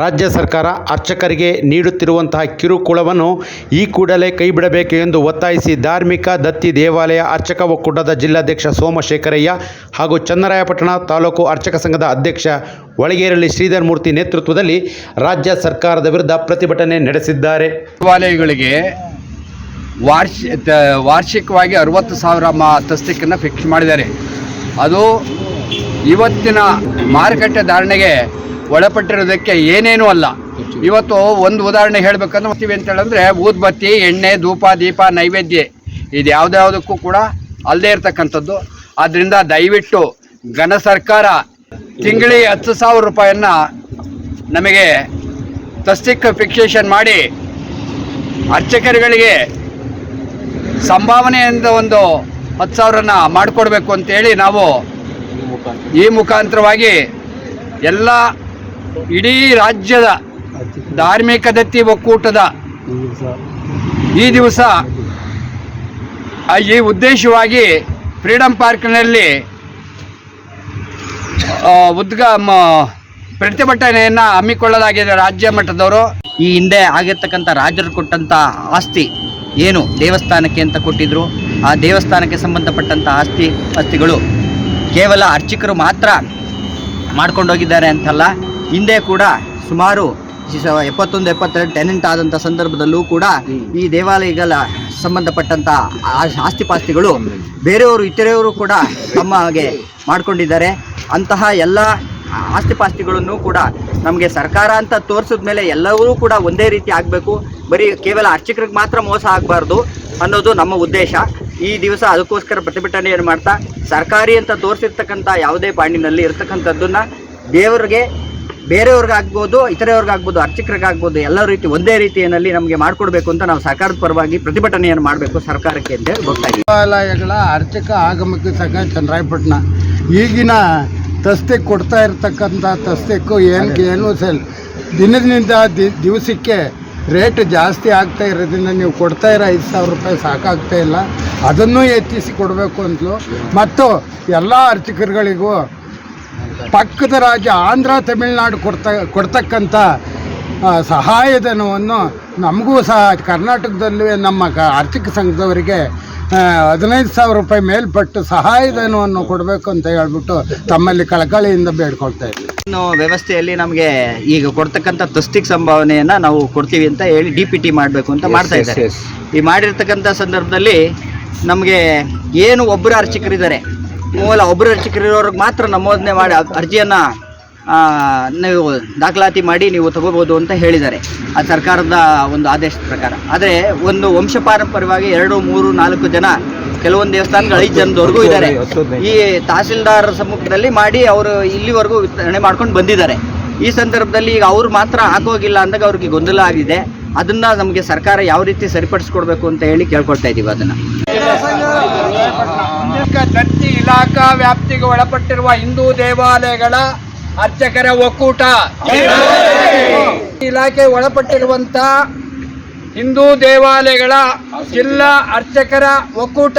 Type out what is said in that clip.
ರಾಜ್ಯ ಸರ್ಕಾರ ಅರ್ಚಕರಿಗೆ ನೀಡುತ್ತಿರುವಂತಹ ಕಿರುಕುಳವನ್ನು ಈ ಕೂಡಲೇ ಕೈಬಿಡಬೇಕು ಎಂದು ಒತ್ತಾಯಿಸಿ ಧಾರ್ಮಿಕ ದತ್ತಿ ದೇವಾಲಯ ಅರ್ಚಕ ಒಕ್ಕೂಟದ ಜಿಲ್ಲಾಧ್ಯಕ್ಷ ಸೋಮಶೇಖರಯ್ಯ ಹಾಗೂ ಚನ್ನರಾಯಪಟ್ಟಣ ತಾಲೂಕು ಅರ್ಚಕ ಸಂಘದ ಅಧ್ಯಕ್ಷ ಒಳಗೇರಳ್ಳಿ ಶ್ರೀಧರ್ ಮೂರ್ತಿ ನೇತೃತ್ವದಲ್ಲಿ ರಾಜ್ಯ ಸರ್ಕಾರದ ವಿರುದ್ಧ ಪ್ರತಿಭಟನೆ ನಡೆಸಿದ್ದಾರೆ. ದೇವಾಲಯಗಳಿಗೆ ವಾರ್ಷಿಕವಾಗಿ ಅರವತ್ತು ಸಾವಿರ ಮಾ ತಸ್ತಿಕನ್ನು ಫಿಕ್ಸ್ ಮಾಡಿದ್ದಾರೆ. ಅದು ಇವತ್ತಿನ ಮಾರುಕಟ್ಟೆ ಧಾರಣೆಗೆ ಒಳಪಟ್ಟಿರೋದಕ್ಕೆ ಏನೇನೂ ಅಲ್ಲ. ಇವತ್ತು ಒಂದು ಉದಾಹರಣೆ ಹೇಳಬೇಕಂದ್ರೆ ಮಾಡ್ತೀವಿ ಅಂತ ಹೇಳಿದ್ರೆ ಊದ್ಬತ್ತಿ, ಎಣ್ಣೆ, ಧೂಪ, ದೀಪ, ನೈವೇದ್ಯ ಇದು ಯಾವುದ್ಯಾವುದಕ್ಕೂ ಕೂಡ ಅಲ್ಲದೆ ಇರತಕ್ಕಂಥದ್ದು. ಆದ್ದರಿಂದ ದಯವಿಟ್ಟು ಘನ ಸರ್ಕಾರ ತಿಂಗಳಿ ಹತ್ತು ಸಾವಿರ ರೂಪಾಯಿಯನ್ನು ನಮಗೆ ತಸ್ತಿಕ್ ಫಿಕ್ಸೇಷನ್ ಮಾಡಿ ಅರ್ಚಕರುಗಳಿಗೆ ಸಂಭಾವನೆಯಿಂದ ಒಂದು ಹತ್ತು ಸಾವಿರನ ಮಾಡಿಕೊಡ್ಬೇಕು ಅಂತೇಳಿ ನಾವು ಈ ಮುಖಾಂತರವಾಗಿ ಎಲ್ಲ ಇಡೀ ರಾಜ್ಯದ ಧಾರ್ಮಿಕ ದತ್ತಿ ಒಕ್ಕೂಟದ ಈ ದಿವಸ ಈ ಉದ್ದೇಶವಾಗಿ ಫ್ರೀಡಂ ಪಾರ್ಕ್ನಲ್ಲಿ ಉದ್ಗ ಪ್ರತಿಭಟನೆಯನ್ನು ಹಮ್ಮಿಕೊಳ್ಳಲಾಗಿದೆ ರಾಜ್ಯ ಮಟ್ಟದವರು. ಈ ಹಿಂದೆ ಆಗಿರ್ತಕ್ಕಂಥ ರಾಜರು ಕೊಟ್ಟಂಥ ಆಸ್ತಿ ಏನು? ದೇವಸ್ಥಾನಕ್ಕೆ ಅಂತ ಕೊಟ್ಟಿದ್ರು. ಆ ದೇವಸ್ಥಾನಕ್ಕೆ ಸಂಬಂಧಪಟ್ಟಂಥ ಆಸ್ತಿ, ಆಸ್ತಿಗಳು ಕೇವಲ ಅರ್ಚಕರು ಮಾತ್ರ ಮಾಡ್ಕೊಂಡೋಗಿದ್ದಾರೆ ಅಂತಲ್ಲ. ಹಿಂದೆ ಕೂಡ ಸುಮಾರು ಎಪ್ಪತ್ತೊಂದು, ಎಪ್ಪತ್ತೆರಡು ಟೆನೆಂಟ್ ಆದಂಥ ಸಂದರ್ಭದಲ್ಲೂ ಕೂಡ ಈ ದೇವಾಲಯಗಳ ಸಂಬಂಧಪಟ್ಟಂಥ ಆ- ಆಸ್ತಿಪಾಸ್ತಿಗಳು ಬೇರೆಯವರು, ಇತರೆಯವರು ಕೂಡ ತಮ್ಮ ಹಾಗೆ ಮಾಡ್ಕೊಂಡಿದ್ದಾರೆ. ಅಂತಹ ಎಲ್ಲ ಆಸ್ತಿಪಾಸ್ತಿಗಳನ್ನು ಕೂಡ ನಮಗೆ ಸರ್ಕಾರ ಅಂತ ತೋರಿಸಿದ ಮೇಲೆ ಎಲ್ಲವೂ ಕೂಡ ಒಂದೇ ರೀತಿ ಆಗಬೇಕು. ಬರೀ ಕೇವಲ ಅರ್ಚಕರಿಗೆ ಮಾತ್ರ ಮೋಸ ಆಗಬಾರ್ದು ಅನ್ನೋದು ನಮ್ಮ ಉದ್ದೇಶ. ಈ ದಿವಸ ಅದಕ್ಕೋಸ್ಕರ ಪ್ರತಿಭಟನೆಯನ್ನು ಮಾಡ್ತಾ ಸರ್ಕಾರಿ ಅಂತ ತೋರಿಸಿರ್ತಕ್ಕಂಥ ಯಾವುದೇ ಪಾಣಿನಲ್ಲಿ ಇರ್ತಕ್ಕಂಥದ್ದನ್ನ ದೇವರಿಗೆ ಬೇರೆಯವ್ರಿಗಾಗ್ಬೋದು ಇತರೆಯವ್ರಿಗಾಗ್ಬೋದು ಅರ್ಚಕರಿಗಾಗ್ಬೋದು ಎಲ್ಲ ರೀತಿ ಒಂದೇ ರೀತಿಯಲ್ಲಿ ನಮಗೆ ಮಾಡಿಕೊಡ್ಬೇಕು ಅಂತ ನಾವು ಸರ್ಕಾರದ ಪರವಾಗಿ ಪ್ರತಿಭಟನೆಯನ್ನು ಮಾಡಬೇಕು ಸರ್ಕಾರಕ್ಕೆ ಅಂತ ಹೇಳಿ ಇದ್ದೀವಿ. ದೇವಾಲಯಗಳ ಅರ್ಚಕ ಆಗಮಕ್ಕೆ ಸಂಘ ಚನ್ನರಾಯಪಟ್ಟಣ ಈಗಿನ ತಸ್ತೆ ಕೊಡ್ತಾ ಇರ್ತಕ್ಕಂಥ ತಸ್ತೆಕ್ಕೂ ಏನು ಏನು ಸಲ್ ದಿನದಿಂದ ದಿ- ದಿವಸಕ್ಕೆ ರೇಟ್ ಜಾಸ್ತಿ ಆಗ್ತಾ ಇರೋದ್ರಿಂದ ನೀವು ಕೊಡ್ತಾ ಇರೋ ಐದು ಸಾವಿರ ರೂಪಾಯಿ ಸಾಕಾಗ್ತಾ ಇಲ್ಲ. ಅದನ್ನು ಹೆಚ್ಚಿಸಿ ಕೊಡಬೇಕು ಅಂತಲೂ ಮತ್ತು ಎಲ್ಲ ಅರ್ಚಕರುಗಳಿಗೂ ಪಕ್ಕದ ರಾಜ್ಯ ಆಂಧ್ರ, ತಮಿಳುನಾಡು ಕೊಡ್ತಾ, ಕೊಡ್ತಕ್ಕಂಥ ಸಹಾಯಧನವನ್ನು ನಮಗೂ ಸಹ ಕರ್ನಾಟಕದಲ್ಲಿ ನಮ್ಮ ಕ ಆರ್ಥಿಕ ಸಂಘದವರಿಗೆ ಹದಿನೈದು ಸಾವಿರ ರೂಪಾಯಿ ಮೇಲ್ಪಟ್ಟು ಸಹಾಯಧನವನ್ನು ಕೊಡಬೇಕು ಅಂತ ಹೇಳ್ಬಿಟ್ಟು ತಮ್ಮಲ್ಲಿ ಕಳಕಳಿಯಿಂದ ಬೇಡ್ಕೊಳ್ತಾ ಇದ್ದೀವಿ ಇನ್ನು ವ್ಯವಸ್ಥೆಯಲ್ಲಿ ನಮಗೆ ಈಗ ಕೊಡ್ತಕ್ಕಂಥ ತಸ್ತಿಕ್ ಸಂಭಾವನೆಯನ್ನು ನಾವು ಕೊಡ್ತೀವಿ ಅಂತ ಹೇಳಿ ಡಿ ಪಿ ಟಿ ಮಾಡಬೇಕು ಅಂತ ಮಾಡ್ತಾ ಇದ್ದಾರೆ. ಈ ಮಾಡಿರ್ತಕ್ಕಂಥ ಸಂದರ್ಭದಲ್ಲಿ ನಮಗೆ ಏನು ಒಬ್ಬರು ಅರ್ಚಕರಿದ್ದಾರೆ? ಮೂಲ ಒಬ್ಬರು ಅರ್ಚಕರಿರೋರಿಗೆ ಮಾತ್ರ ನಮೋದನೆ ಮಾಡಿ ಅರ್ಜಿಯನ್ನು ನೀವು ದಾಖಲಾತಿ ಮಾಡಿ ನೀವು ತಗೋಬೋದು ಅಂತ ಹೇಳಿದ್ದಾರೆ. ಆ ಸರ್ಕಾರದ ಒಂದು ಆದೇಶದ ಪ್ರಕಾರ. ಆದರೆ ಒಂದು ವಂಶ ಪಾರಂಪರ್ಯವಾಗಿ ಎರಡು ಮೂರು ನಾಲ್ಕು ಜನ ಕೆಲವೊಂದು ದೇವಸ್ಥಾನಗಳು ಐದು ಜನದವರೆಗೂ ಇದ್ದಾರೆ. ಈ ತಹಸೀಲ್ದಾರ್ ಸಮ್ಮುಖದಲ್ಲಿ ಮಾಡಿ ಅವರು ಇಲ್ಲಿವರೆಗೂ ವಿತರಣೆ ಮಾಡ್ಕೊಂಡು ಬಂದಿದ್ದಾರೆ. ಈ ಸಂದರ್ಭದಲ್ಲಿ ಈಗ ಅವ್ರು ಮಾತ್ರ ಹಾಕೋಗಿಲ್ಲ ಅಂದಾಗ ಅವ್ರಿಗೆ ಗೊಂದಲ ಆಗಿದೆ. ಅದನ್ನ ನಮಗೆ ಸರ್ಕಾರ ಯಾವ ರೀತಿ ಸರಿಪಡಿಸ್ಕೊಡ್ಬೇಕು ಅಂತ ಹೇಳಿ ಕೇಳ್ಕೊಳ್ತಾ ಇದೀವಿ ಅದನ್ನ. ದತ್ತಿ ಇಲಾಖಾ ವ್ಯಾಪ್ತಿಗೆ ಒಳಪಟ್ಟಿರುವ ಹಿಂದೂ ದೇವಾಲಯಗಳ ಅರ್ಚಕರ ಒಕ್ಕೂಟ. ಇಲಾಖೆ ಒಳಪಟ್ಟಿರುವಂತ ಹಿಂದೂ ದೇವಾಲಯಗಳ ಜಿಲ್ಲಾ ಅರ್ಚಕರ ಒಕ್ಕೂಟ.